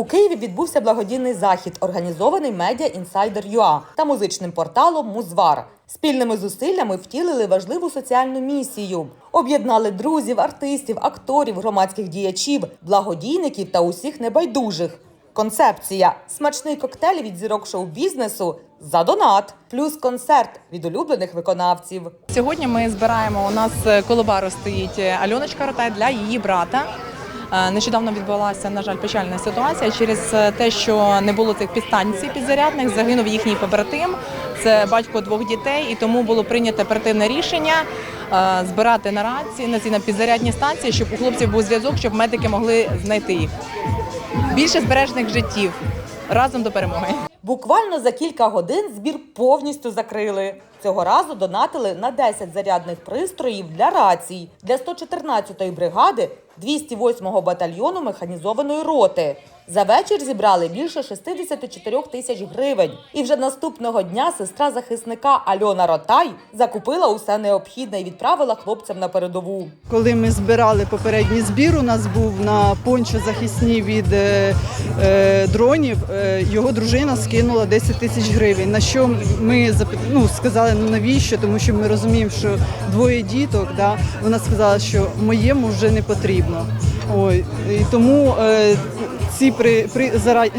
У Києві відбувся благодійний захід, організований медіа Інсайдер ЮА та музичним порталом Музвар. Спільними зусиллями втілили важливу соціальну місію. Об'єднали друзів, артистів, акторів, громадських діячів, благодійників та усіх небайдужих. Концепція смачний коктейль від зірок шоу-бізнесу за донат, плюс концерт від улюблених виконавців. Сьогодні ми збираємо. У нас коло бару стоїть Альоночка Ротай для її брата. Е, Нещодавно відбулася, на жаль, печальна ситуація через е, те, що не було цих підстанцій підзарядних. Загинув їхній побратим. Це батько двох дітей, і тому було прийнято оперативне рішення е, збирати на рації на ці на підзарядні станції, щоб у хлопців був зв'язок, щоб медики могли знайти їх. Більше збережених життів разом до перемоги. Буквально за кілька годин збір повністю закрили. Цього разу донатили на 10 зарядних пристроїв для рацій для 114-ї бригади 208-го батальйону механізованої роти. За вечір зібрали більше 64 тисяч гривень. І вже наступного дня сестра захисника Альона Ротай закупила усе необхідне і відправила хлопцям на передову. Коли ми збирали попередній збір, у нас був на пончо захисні від е, е, дронів. е, його дружина скинула 10 тисяч гривень. На що ми ну, сказали, ну навіщо? Тому що ми розуміємо, що двоє діток. Да? Вона сказала, що моєму вже не потрібно. Ой, і тому е, ці при, при,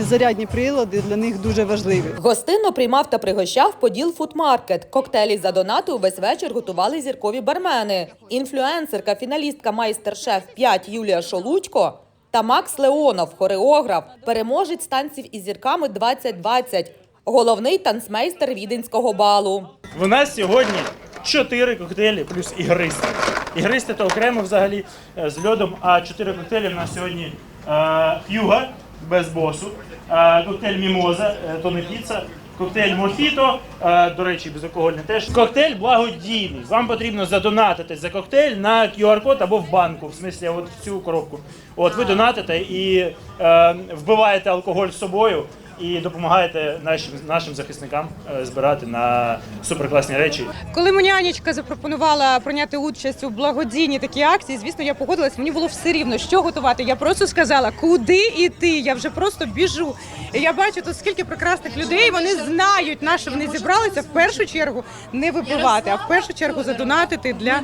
зарядні прилади для них дуже важливі. Гостинно приймав та пригощав Поділ фудмаркет. Коктейлі за донати увесь вечір готували зіркові бармени. Інфлюенсерка, фіналістка майстер-шеф 5 Юлія Шолудько та Макс Леонов, хореограф, переможець танців із зірками 2020, головний танцмейстер віденського балу. У нас сьогодні 4 коктейлі плюс ігристи. Ігристи то окремо взагалі е, з льодом, а 4 коктейлі в нас сьогодні е, х'юга без босу, е, коктейль мімоза, е, то не піца. Коктейль Мохіто, е, до речі, безалкогольний теж. Коктейль благодійний. Вам потрібно задонатити за коктейль на QR-код або в банку, в смислі, от в цю коробку. От ви донатите і е, вбиваєте алкоголь з собою і допомагаєте нашим, нашим захисникам е, збирати на суперкласні речі. Коли мені Анічка запропонувала прийняти участь у благодійній такій акції, звісно, я погодилась. Мені було все рівно, що готувати. Я просто сказала, куди йти. Я вже просто біжу. І я бачу тут скільки прекрасних людей. Вони знають, на що вони зібралися в першу чергу не випивати, а в першу чергу задонатити для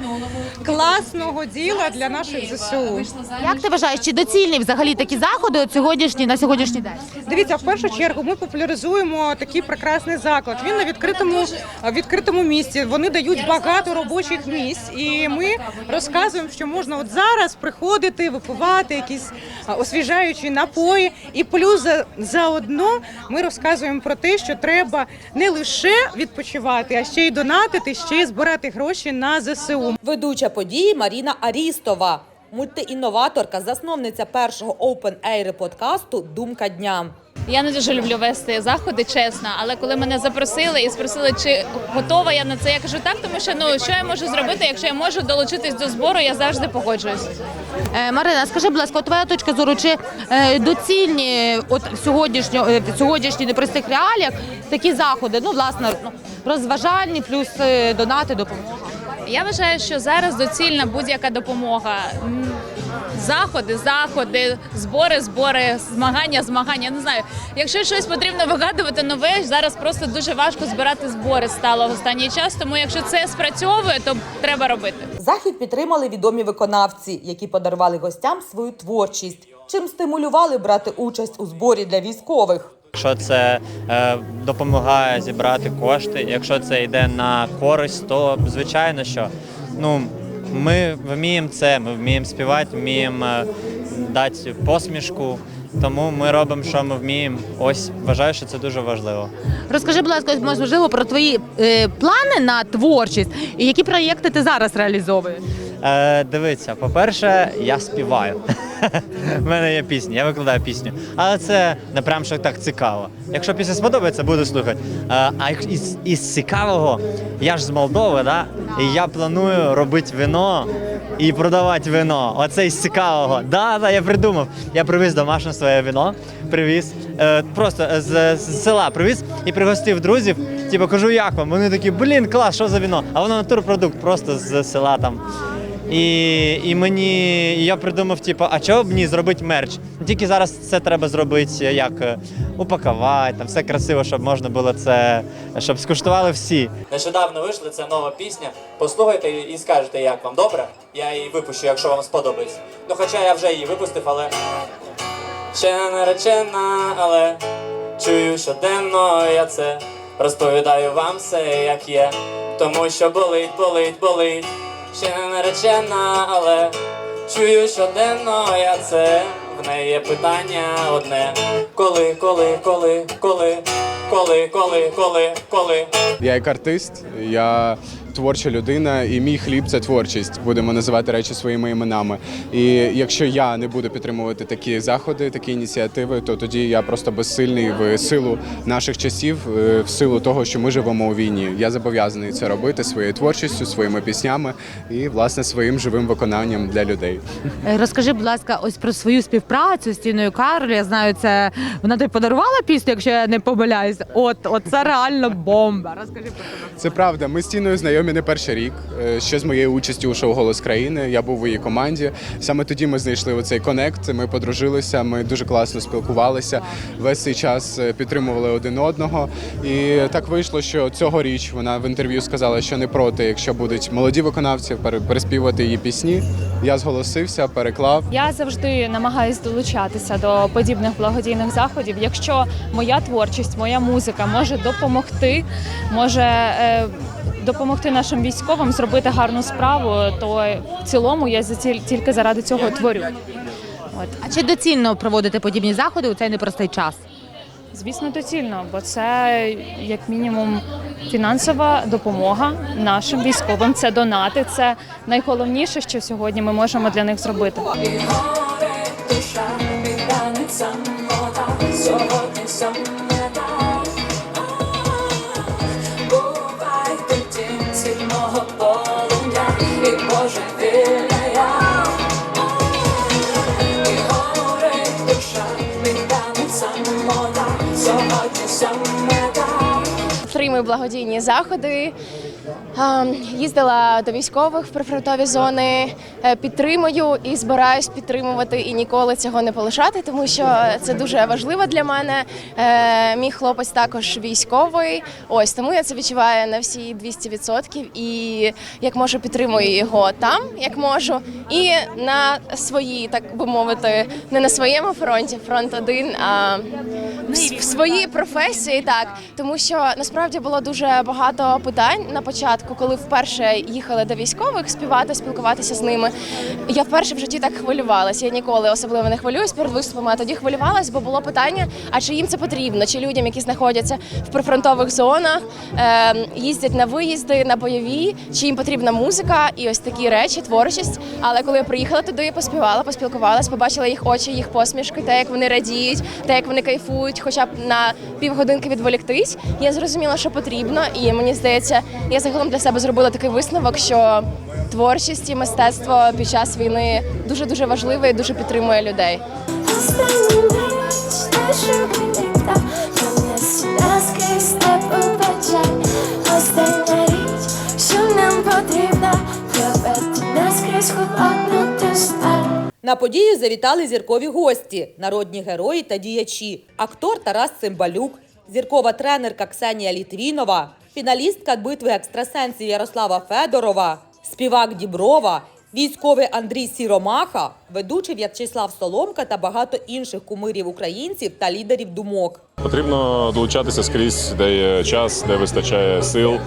класного діла для наших ЗСУ. Як ти вважаєш, чи доцільні взагалі такі заходи от сьогоднішні на сьогоднішній день? Дивіться, в першу чергу ми популяризуємо такий прекрасний заклад. Він на відкритому відкритому місці. Вони дають багато робочих місць, і ми розказуємо, що можна от зараз приходити, випивати якісь освіжаючі напої. І плюс за- заодно ми розказуємо про те, що треба не лише відпочивати, а ще й донатити, ще й збирати гроші на ЗСУ. Ведуча події Маріна Арістова, мультиінноваторка, засновниця першого Open Air подкасту Думка дня. Я не дуже люблю вести заходи, чесно. Але коли мене запросили і спросили, чи готова я на це, я кажу так, тому що ну що я можу зробити, якщо я можу долучитись до збору, я завжди погоджуюсь. Е, Марина, скажи, будь ласка, твоя точка зору, чи е, доцільні от сьогоднішньо е, в сьогоднішніх непростих реаліях такі заходи, ну власне ну, розважальні, плюс е, донати, допомога. Я вважаю, що зараз доцільна будь-яка допомога. М, Заходи, заходи, збори, збори, змагання, змагання. Не знаю. Якщо щось потрібно вигадувати нове, зараз просто дуже важко збирати збори стало в останній час. Тому якщо це спрацьовує, то треба робити. Захід підтримали відомі виконавці, які подарували гостям свою творчість, чим стимулювали брати участь у зборі для військових. Якщо це е, допомагає зібрати кошти, якщо це йде на користь, то звичайно, що ну ми вміємо це, ми вміємо співати, вміємо е, дати посмішку. Тому ми робимо, що ми вміємо. Ось вважаю, що це дуже важливо. Розкажи, будь ласка, можливо, про твої е, плани на творчість і які проєкти ти зараз реалізовуєш? Е, дивіться, по-перше, я співаю. У мене є пісня, я викладаю пісню. Але це не прям що так цікаво. Якщо пісня сподобається, буду слухати. Е, а із, із цікавого, я ж з Молдови, да? і я планую робити вино і продавати вино. Оце із цікавого. Да, да, я придумав. Я привіз домашнє своє вино, привіз. Е, просто з, з села привіз і пригостив друзів. Типу, кажу, як вам? Вони такі, блін, клас, що за вино? А воно натурпродукт, просто з села там. І, і мені і я придумав, типу, а чого б ні зробити мерч? Тільки зараз це треба зробити, як е, упакувати, там все красиво, щоб можна було це, щоб скуштували всі. Нещодавно вийшли, це нова пісня. Послухайте і скажете, як вам добре. Я її випущу, якщо вам сподобається. Ну, хоча я вже її випустив, але ще не наречена, але чую щоденно я це. Розповідаю вам все, як є. Тому що болить, болить, болить. Ще не наречена, але чую щоденно я це. В неї питання одне. Коли, коли, коли, коли, коли, коли, коли, коли. Я як артист, я творча людина, і мій хліб це творчість. Будемо називати речі своїми іменами. І якщо я не буду підтримувати такі заходи, такі ініціативи, то тоді я просто безсильний в силу наших часів, е, в силу того, що ми живемо у війні. Я зобов'язаний це робити своєю творчістю, своїми піснями і власне своїм живим виконанням для людей. Е, Розкажи, будь ласка, ось про свою співпрацю з Тіною Кароль. Я знаю, це вона тобі подарувала пісню, якщо я не помиляюсь. От, от це реально бомба. Розкажи про це. Це правда. Ми з Тіною знайомі не перший рік. Е, Ще з моєю участю у шоу Голос країни. Я був у її команді. Саме тоді ми знайшли оцей конект. Ми подружилися. Ми дуже класно спілкувалися. Весь цей час е, підтримували один одного. І так вийшло, що цьогоріч вона в інтерв'ю сказала, що не проти, якщо будуть молоді виконавці пере- переспівати її пісні. Я зголосився, переклав. Я завжди намагаюся долучатися до подібних благодійних заходів. Якщо моя творчість, моя музика може допомогти, може е, допомогти нашим військовим зробити гарну справу, то в цілому я за тільки заради цього творю. От. А чи доцільно проводити подібні заходи у цей непростий час? Звісно, доцільно, бо це як мінімум фінансова допомога нашим військовим. Це донати. Це найголовніше, що сьогодні ми можемо для них зробити. Благодійні заходи. Їздила до військових в прифронтові зони, е, підтримую і збираюсь підтримувати і ніколи цього не полишати, тому що це дуже важливо для мене. Е, Мій хлопець також військовий. Ось тому я це відчуваю на всі 200% і як можу підтримую його там, як можу, і на своїй, так би мовити, не на своєму фронті, фронт один, а в своїй професії, так тому що насправді було дуже багато питань на початку, коли вперше їхали до військових співати, спілкуватися з ними. Я вперше в житті так хвилювалася. Я ніколи особливо не хвилююсь перед виступами. А тоді хвилювалась, бо було питання: а чи їм це потрібно? Чи людям, які знаходяться в прифронтових зонах, е, їздять на виїзди, на бойові, чи їм потрібна музика і ось такі речі, творчість. Але коли я приїхала туди, я поспівала, поспілкувалась, побачила їх очі, їх посмішки, те, як вони радіють, те, як вони кайфують, хоча б на півгодинки відволіктись. Я зрозуміла, що потрібно, і мені здається, я загалом для себе зробила такий висновок, що творчість і мистецтво під час війни дуже дуже важливе і дуже підтримує людей. На подію завітали зіркові гості, народні герої та діячі, актор Тарас Цимбалюк, зіркова тренерка Ксенія Літвінова, фіналістка битви екстрасенсів Ярослава Федорова, співак Діброва, військовий Андрій Сіромаха, ведучий В'ячеслав Соломка та багато інших кумирів українців та лідерів думок. Потрібно долучатися скрізь, де є час, де вистачає сил,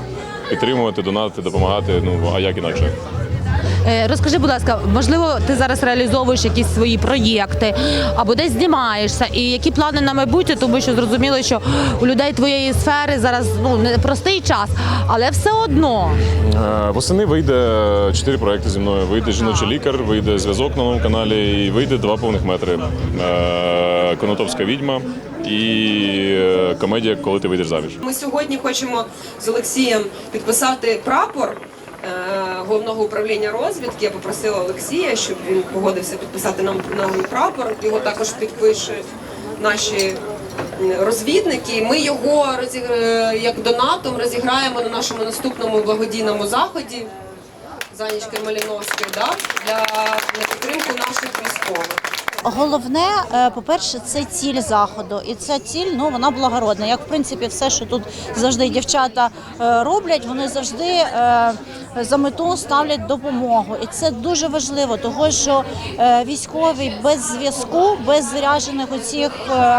підтримувати, донатити, допомагати. Ну а як інакше? Е, Розкажи, будь ласка, можливо, ти зараз реалізовуєш якісь свої проєкти або десь знімаєшся, і які плани на майбутнє, тому що зрозуміло, що у людей твоєї сфери зараз ну не простий час, але все одно. Е, Восени вийде чотири проекти зі мною. Вийде жіночий лікар, вийде зв'язок на новому каналі і вийде два повних метри. Е, Конотопська відьма і комедія Коли ти вийдеш заміж. Ми сьогодні хочемо з Олексієм підписати прапор головного управління розвідки. Я попросила Олексія, щоб він погодився підписати нам нам прапор. Його також підпишуть наші розвідники. Ми його е, як донатом розіграємо на нашому наступному благодійному заході. Занічки Маліновської да, для на підтримку наших військових. Головне, е, по-перше, це ціль заходу, і ця ціль ну вона благородна. Як в принципі, все, що тут завжди дівчата е, роблять, вони завжди е, за мету ставлять допомогу. І це дуже важливо, тому що військові без зв'язку, без заряджених е,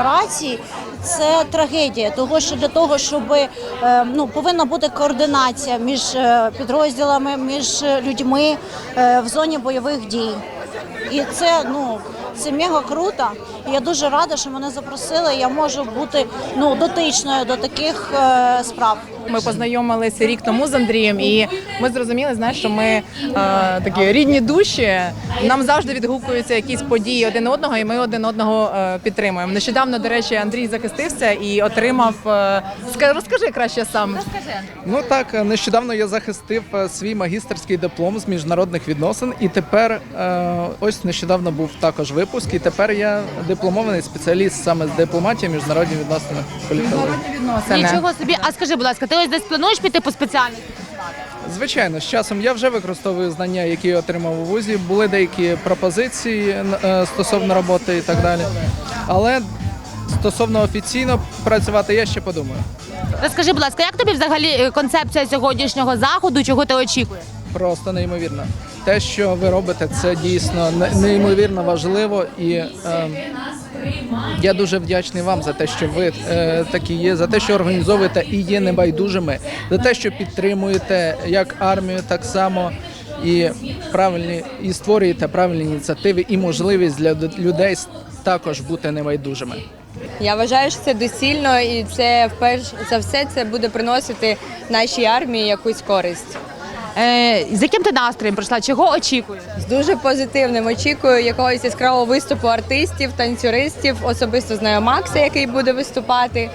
рацій. Це трагедія, того що для того, щоб ну повинна бути координація між підрозділами, між людьми в зоні бойових дій. І це ну це мега круто. Я дуже рада, що мене запросили. Я можу бути ну дотичною до таких е, справ. Ми познайомилися рік тому з Андрієм, і ми зрозуміли, знаєш, що ми е, такі рідні душі. Нам завжди відгукуються якісь події один одного, і ми один одного е, підтримуємо. Нещодавно, до речі, Андрій захистився і отримав. Е, ска- розкажи краще сам. Ну так, нещодавно я захистив е, свій магістерський диплом з міжнародних відносин, і тепер е, ось нещодавно був також випуск, і тепер я дипломований спеціаліст саме з дипломатії міжнародні відносини політології. Нічого собі. А скажи, будь ласка, ти ось десь плануєш піти по спеціальності? Звичайно, з часом я вже використовую знання, які я отримав у вузі. Були деякі пропозиції е, стосовно роботи і так далі. Але стосовно офіційно працювати, я ще подумаю. Розкажи, будь ласка, як тобі взагалі е, концепція сьогоднішнього заходу? Чого ти очікуєш? Просто неймовірно. Те, що ви робите, це дійсно неймовірно важливо, і е, я дуже вдячний вам за те, що ви е, такі є, за те, що організовуєте і є небайдужими, за те, що підтримуєте як армію, так само і правильні і створюєте правильні ініціативи і можливість для людей також бути небайдужими. Я вважаю, що це доцільно, і це вперш за все це буде приносити нашій армії якусь користь. Е, з яким ти настроєм прийшла? Чого очікуєш? З дуже позитивним очікую якогось яскравого виступу артистів, танцюристів. Особисто знаю Макса, який буде виступати.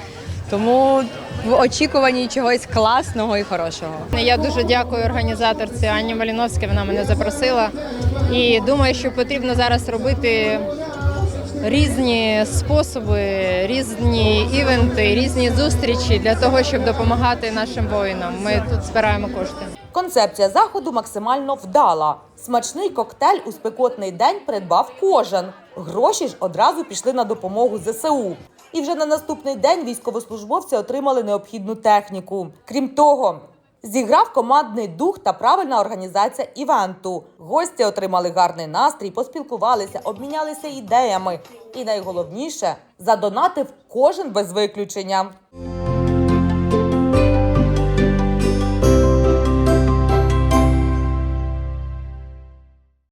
Тому в очікуванні чогось класного і хорошого. Я дуже дякую організаторці Анні Маліновській, вона мене запросила. І думаю, що потрібно зараз робити різні способи, різні івенти, різні зустрічі для того, щоб допомагати нашим воїнам. Ми тут збираємо кошти. Концепція заходу максимально вдала. Смачний коктейль у спекотний день придбав кожен. Гроші ж одразу пішли на допомогу ЗСУ. І вже на наступний день військовослужбовці отримали необхідну техніку. Крім того, зіграв командний дух та правильна організація івенту. Гості отримали гарний настрій, поспілкувалися, обмінялися ідеями. І найголовніше задонатив кожен без виключення.